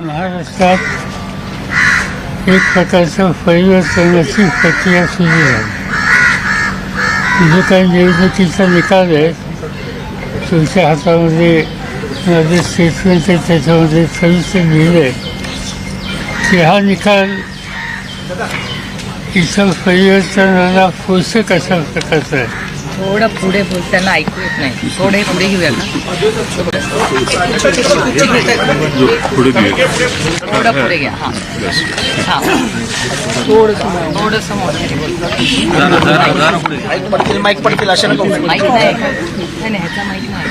महाराष्ट्रात एक प्रकारचं परिवर्तनाची प्रक्रिया सुरू झाली जो काही निवडणुकीचा निकाल आहे. तुमच्या हातामध्ये माझे स्टेटमेंट आहे त्याच्यामध्ये सविस्तर लिहिलं आहे की हा निकाल इतर परिवर्तनाला पोषक अशा प्रकारचा आहे? थोडं पुढे बोल त्यांना ऐकू येत नाही. थोडे पुढे घेऊया का पुढे घेऊया. थोडं पुढे घ्या हा. हा. थोडंसं मोठं बोल माईक पडतील अशा नको माईक नाही. नाही नाही, ह्याचा माईक नाही.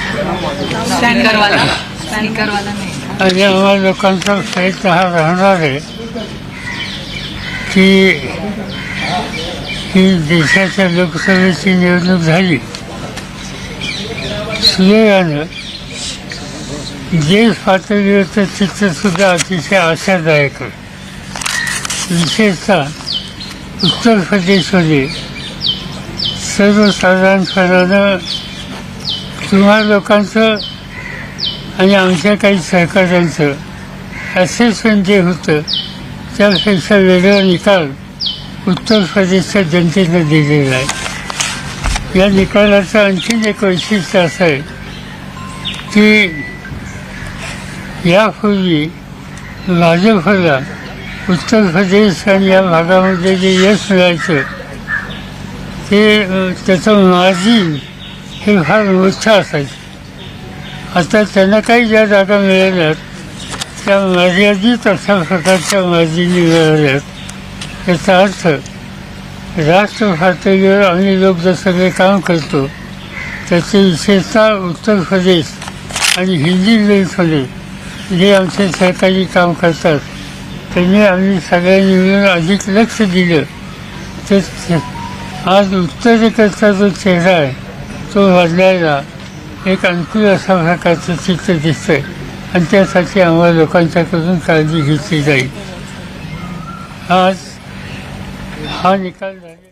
स्पीकरवाला स्पीकरवाला नाही. आणि आम्हा लोकांचा प्रयत्न हा राहणार आहे की ही देशाच्या लोकसभेची निवडणूक झाली. सुदैवानं देश पातळीवरचं चित्रसुद्धा अतिशय आशादायक आहे. विशेषतः उत्तर प्रदेशमध्ये सर्वसाधारणपणानं तुम्हा लोकांचं आणि आमच्या काही सहकाऱ्यांचं असेसमेंट जे होतं त्यापेक्षा वेगळा निकाल उत्तर प्रदेशच्या जनतेनं दिलेला आहे. या निकालाचं आणखीन एक वैशिष्ट्य असं आहे की यापूर्वी भाजपला उत्तर प्रदेश आणि या भागामध्ये जे यश मिळायचं ते त्याचं मार्जिन हे फार मोठं असायचं. आता त्यांना काही ज्या जागा मिळाल्यात त्या मर्यादित अशा प्रकारच्या मार्जिनी मिळाल्यात याचा अर्थ राष्ट्र पातळीवर आम्ही लोक जसं सगळे काम करतो. त्याचे विशेषतः उत्तर प्रदेश आणि हिंदी बेल्टमध्ये जे आमचे सहकारी काम करतात. त्यांनी आम्ही सगळ्यांनी मिळून अधिक लक्ष दिलं. तर आज उत्तरेकडचा जो चेहरा आहे तो वाढल्याला एक अनुकूल अशा प्रकारचं चित्र दिसतंय आणि त्यासाठी आम्हाला लोकांच्याकडून काळजी घेतली जाईल. आज हा निकाल झाला